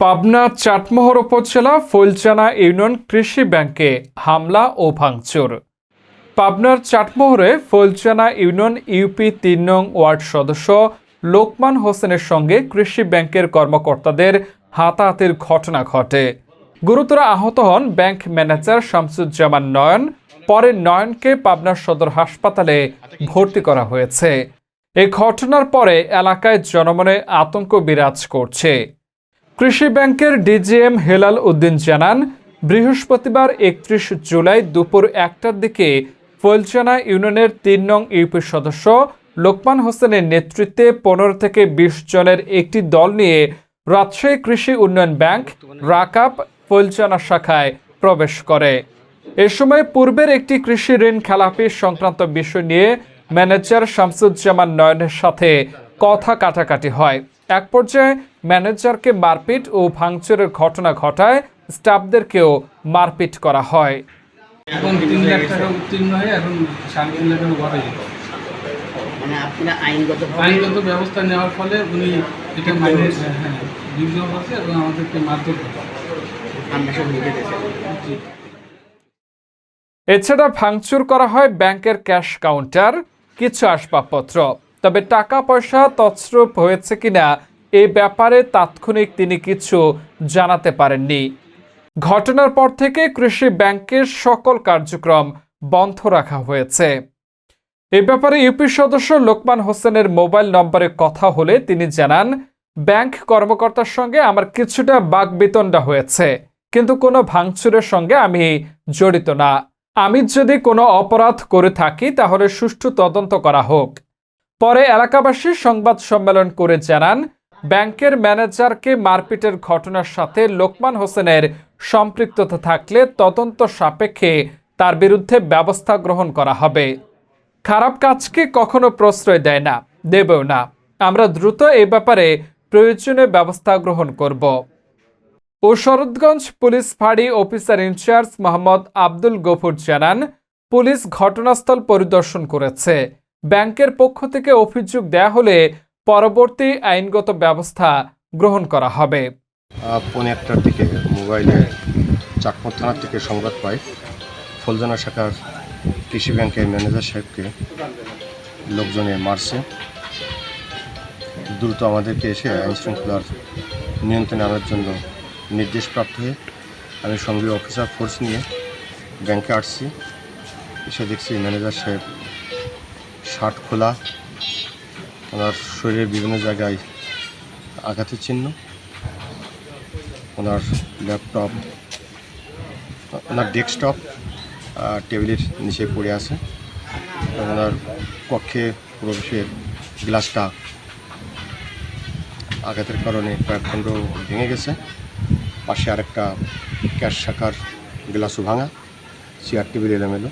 পাবনা চাটমোহর উপজেলা ফুলচানা ইউনিয়ন কৃষি ব্যাংকে হামলা ও ভাঙচুর। পাবনার চাটমোহরে ফুলচানা ইউনিয়ন ইউপি তিন নং ওয়ার্ড সদস্য লোকমান হোসেনের সঙ্গে কৃষি ব্যাংকের কর্মকর্তাদের হাতাহাতির ঘটনা ঘটে। গুরুতর আহত হন ব্যাংক ম্যানেজার শামসুজ্জামান নয়ন। পরে নয়নকে পাবনা সদর হাসপাতালে ভর্তি করা হয়েছে। এ ঘটনার পরে এলাকায় জনমনে আতঙ্ক বিরাজ করছে। কৃষি ব্যাংকের ডিজিএম হেলাল উদ্দিন জানান, বৃহস্পতিবার একত্রিশ জুলাই দুপুর একটার দিকে ফলচানা ইউনিয়নের তিন নং ইউপি সদস্য লোকমান হোসেনের নেতৃত্বে পনেরো থেকে বিশ জনের একটি দল নিয়ে রাজশাহী কৃষি উন্নয়ন ব্যাংক রাকাপ ফলচানা শাখায় প্রবেশ করে। এ সময় পূর্বের একটি কৃষি ঋণ খেলাপি সংক্রান্ত বিষয় নিয়ে ম্যানেজার শামসুজ্জামান নয়নের সাথে কথা কাটাকাটি হয়। এক পর্যায়ে ম্যানেজারকে মারপিট ও ভাঙচুরের ঘটনা ঘটায় স্টাফদেরকেও মারপিট করা হয়। এখন তিন লাখ টাকা উত্তীর্ণ হয়ে এখন সাড়ে তিন লাখ টাকা ঘরে মানে আপনারা আইনগত আইনগত ব্যবস্থা নেওয়ার ফলে উনি এটা মাইনে হ্যাঁ বিদ্রোহ করছে এবং আমাদেরকে মারধর। এছাড়া ভাঙচুর করা হয় ব্যাংকের ক্যাশ কাউন্টার কিছু আসবাবপত্র। তবে টাকা পয়সা তছরূপ হয়েছে কিনা এ ব্যাপারে তাৎক্ষণিক তিনি কিছু জানাতে পারেননি। ঘটনার পর থেকে কৃষি ব্যাংকের সকল কার্যক্রম বন্ধ রাখা হয়েছে। এ ব্যাপারে ইউপি সদস্য লোকমান হোসেনের মোবাইল নম্বরে কথা হলে তিনি জানান, ব্যাংক কর্মকর্তার সঙ্গে আমার কিছুটা বাকবিতণ্ডা হয়েছে, কিন্তু কোনো ভাঙচুরের সঙ্গে আমি জড়িত না। আমি যদি কোনো অপরাধ করে থাকি, তাহলে সুষ্ঠু তদন্ত করা হোক। পরে এলাকাবাসী সংবাদ সম্মেলন করে জানান, ব্যাংকের ম্যানেজারকে মারপিটের ঘটনার সাথে লোকমান হোসেনের সম্পৃক্ততা থাকলে তদন্ত সাপেক্ষে তার বিরুদ্ধে ব্যবস্থা গ্রহণ করা হবে। খারাপ কাজকে কখনো প্রশ্রয় দেয় না, দেবেও না। আমরা দ্রুত এ ব্যাপারে প্রয়োজনীয় ব্যবস্থা গ্রহণ করব। ও শরৎগঞ্জ পুলিশ ফাঁড়ি officer in charge Mohammad Abdul Gafur জানান, পুলিশ ঘটনাস্থল পরিদর্শন করেছে। ব্যাংকের পক্ষ থেকে অভিযোগ দেয়া হলে পরবর্তী আইনগত ব্যবস্থা গ্রহণ করা হবে। পৌনে একটার দিকে মোবাইলে চাকমর থানার থেকে সংবাদ পাই। ফলজানা শাখার কৃষি ব্যাংকের ম্যানেজার সাহেবকে লোকজনে মারছে। দ্রুত আমাদেরকে এসে আইন শৃঙ্খলার নিয়ন্ত্রণে আনার জন্য নির্দেশপ্রাপ্ত হয়ে আমি সঙ্গে অফিসার ফোর্স নিয়ে ব্যাংকে আসছি। এসে দেখছি ম্যানেজার সাহেব শার্ট খোলা, ওনার শরীরের বিভিন্ন জায়গায় আঘাতের চিহ্ন, ওনার ল্যাপটপ, ওনার ডেস্কটপ টেবিলের নিচে পড়ে আছে ওনার কক্ষে প্রবেশের গ্লাসটা আঘাতের কারণে কয়েক খণ্ড ভেঙে গেছে। পাশে আরেকটা ক্যাশ শাখার গ্লাসও ভাঙা, চেয়ার, টেবিল এলোমেলো।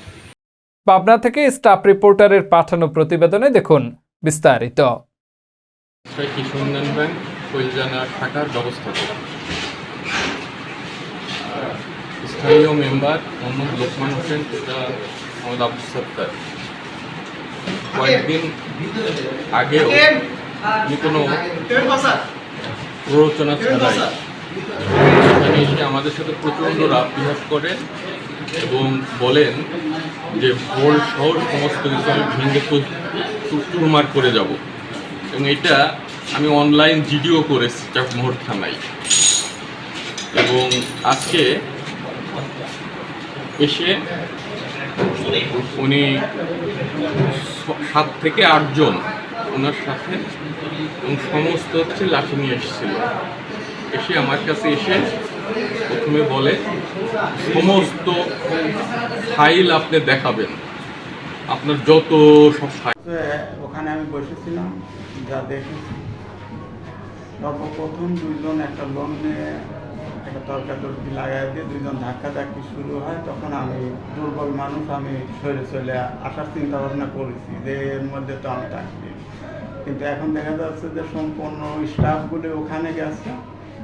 পাবনা থেকে স্টাফ রিপোর্টারের পাঠানো প্রতিবেদনে দেখুন বিস্তারিত। স্থানীয় মেম্বার মোহাম্মদ লোকমান হোসেন মোহাম্মদ আব্দুল সত্তার। কয়েকদিন আগেও কোনো প্ররোচনা ছাড়াই এসে আমাদের সাথে প্রচণ্ড রাত বিহার করেন এবং বলেন যে ভোল সহ সমস্ত কিছু আমি ভেঙে চুরমার করে যাব। এবং এটা আমি অনলাইন ভিডিও করেছি চাকমোহর থানায়। এবং আজকে এসে উনি সাত থেকে আটজন ওনার সাথে এবং সমস্ত হচ্ছে লাঠি নিয়ে এসেছিল। এসে আমার কাছে এসে প্রথমে বলে সমস্ত ফাইল আপনি দেখাবেন। আপনার যত সব ফাইল ওখানে আমি বসেছিলাম, যা দেখেছি। সর্বপ্রথম দুইজন একটা লোন নিয়ে একটা তর্কাতর্কি লাগাই দিয়ে দুইজন ধাক্কা ধাক্কি শুরু হয়। তখন আমি দুর্বল মানুষ, আমি সরে চলে আসার চিন্তা ভাবনা করেছি যে, এর মধ্যে তো আমি থাকবি কিন্তু এখন দেখা যাচ্ছে যে সম্পূর্ণ স্টাফগুলি ওখানে গেছে।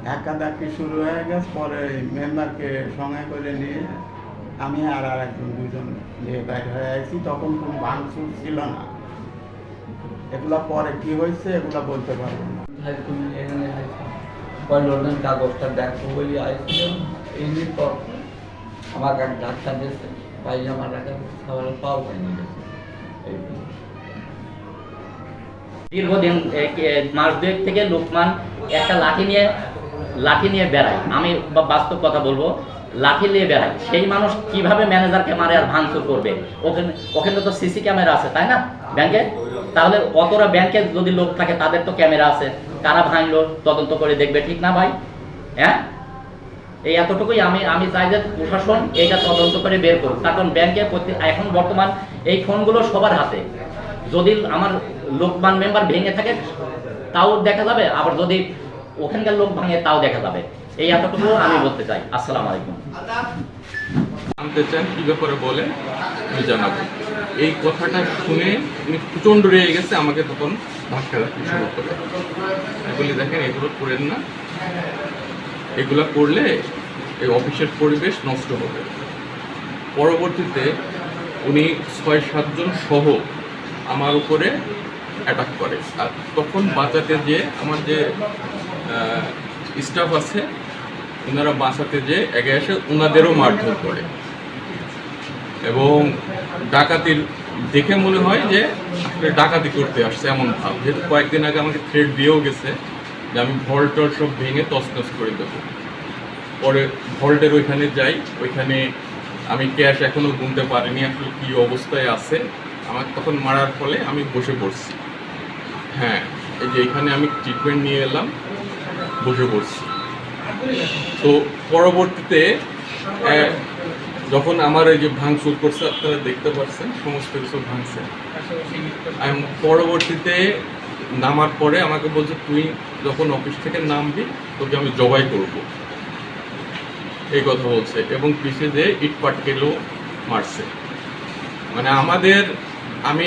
ধাক্কা ধাক্কি শুরু হয়ে গেছে পরে মেম্বারকে সঙ্গে করে নিয়ে আমি আর আর একজন দুজন নিয়ে বাইরে হয়ে আছি তখন কোনো ভাঙচুর ছিল না। এগুলা পরে কি হয়েছে এগুলা বলতে পারব না। তুমি এখানে কাগজটা দেখব বলে আইছিলাম এমনি পর আমাকে এক ডাক্তার দিয়েছে পাইজামা রাখা খাবার পাও পাইনি দীর্ঘদিন মাস দুয়েক থেকে লোকমান একটা লাঠি নিয়ে লাঠি নিয়ে বেড়ায় আমি বাস্তব কথা বলব, লাঠি নিয়ে বেড়ায় সেই মানুষ কীভাবে ম্যানেজারকে মারে আর ভাঙচুর করবে? ওখানে ওখানে তো সিসি ক্যামেরা আছে, তাই না? ব্যাংকে? তাহলে অতরা ব্যাংকে যদি লোক থাকে, তাদের তো ক্যামেরা আছে। কারা ভাঙলো, তদন্ত করে দেখবে, ঠিক না ভাই? হ্যাঁ? এই এতটুকুই আমি আমি চাই যে প্রশাসন এটা তদন্ত করে বের করুক। কারণ ব্যাংকে এখন বর্তমান এই ফোনগুলো সবার হাতে। যদি আমার লোকমান মেম্বার ভেঙে থাকে, তাও দেখা যাবে? আবার যদি ওখানকার লোক ভাঙে, তাও দেখা যাবে। এই এতটুকু আমি বলতে চাই। আসসালাম আলাইকুম। জানতে চান কি ব্যাপারে বলে, আমি জানাব। এই কথাটা শুনে উনি প্রচণ্ড রেগে গেছে, আমাকে তখন ধাক্কা ধাক্কি শুরু করে বলি, দেখেন, এগুলো করেন না। এগুলো করলে এই অফিসের পরিবেশ নষ্ট হবে। পরবর্তীতে উনি ছয় সাতজন সহ আমার উপরে অ্যাটাক করে। আর তখন বাঁচাতে যে আমার যে স্টাফ আছে, ওনারা বাঁচাতে যে এগে এসে ওনাদেরও মারধর করে। এবং ডাকাতির, দেখে মনে হয় যে আসলে ডাকাতি করতে আসছে এমন ভাব। যেহেতু কয়েকদিন আগে আমাকে থ্রেড দিয়েও গেছে যে আমি ভল্ট টল সব ভেঙে তছনছ করে দেবো। পরে ভল্টের ওইখানে যাই, ওইখানে আমি ক্যাশ এখনও গুনতে পারিনি, আসলে কী অবস্থায় আছে। আমাকে তখন মারার ফলে আমি বসে পড়ছি। হ্যাঁ এই যে এখানে আমি ট্রিটমেন্ট নিয়ে এলাম। বসে পড়ছি। তো পরবর্তীতে যখন আমার এই যে ভাঙচুর করছে, আপনারা দেখতে পাচ্ছেন, সমস্ত কিছু ভাঙছে। পরবর্তীতে নামার পরে আমাকে বলছে, তুই যখন অফিস থেকে নামবি, তোকে আমি জবাই করব। এই কথা বলছে। এবং পিছিয়ে যে ইট পাটকেলও মারছে। মানে আমাদের, আমি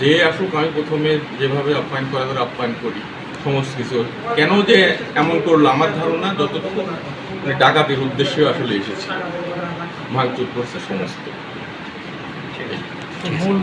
যে আসুক, আমি প্রথমে যেভাবে আপ্যায়ন করা করে আপ্যায়ন করি। সমস্ত কিছু। কেন যে এমন করল? আমার ধারণা যতটুকু মানে ডাকাতির উদ্দেশ্যে আসলে এসেছে। ভাঙচুর করছে সমস্ত।